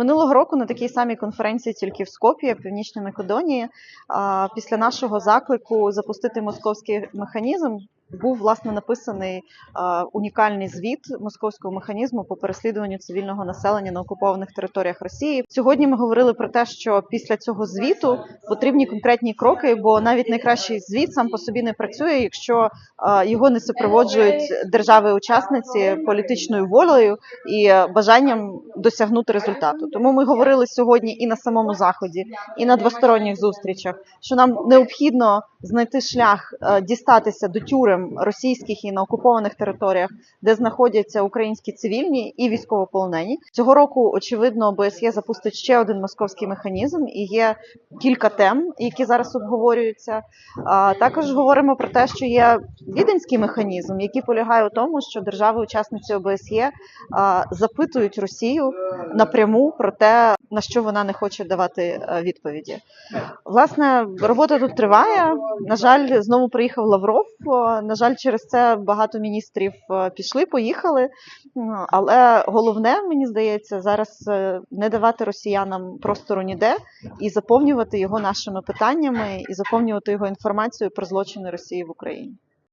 Минулого року на такій самій конференції, тільки в Скопії, Північній Македонії, після нашого заклику запустити московський механізм. Був власне написаний а, унікальний звіт московського механізму по переслідуванню цивільного населення на окупованих територіях Росії. Сьогодні ми говорили про те, що після цього звіту потрібні конкретні кроки, бо навіть найкращий звіт сам по собі не працює, якщо а, його не супроводжують держави-учасниці політичною волею і бажанням досягнути результату. Тому ми говорили сьогодні і на самому заході, і на двосторонніх зустрічах, що нам необхідно знайти шлях е, дістатися до тюрем російських і на окупованих територіях, де знаходяться українські цивільні і військовополонені. Цього року, очевидно, ОБСЄ запустить ще один московський механізм, і є кілька тем, які зараз обговорюються. Також говоримо про те, що є віденський механізм, який полягає у тому, що держави-учасниці ОБСЄ а, запитують Росію напряму про те, на що вона не хоче давати е, відповіді. Власне, робота тут триває. На жаль, знову приїхав Лавров. На жаль, через це багато міністрів е, пішли, поїхали. Але головне, мені здається, зараз е, не давати росіянам простору ніде і заповнювати його нашими питаннями, і заповнювати його інформацією про злочини Росії в Україні.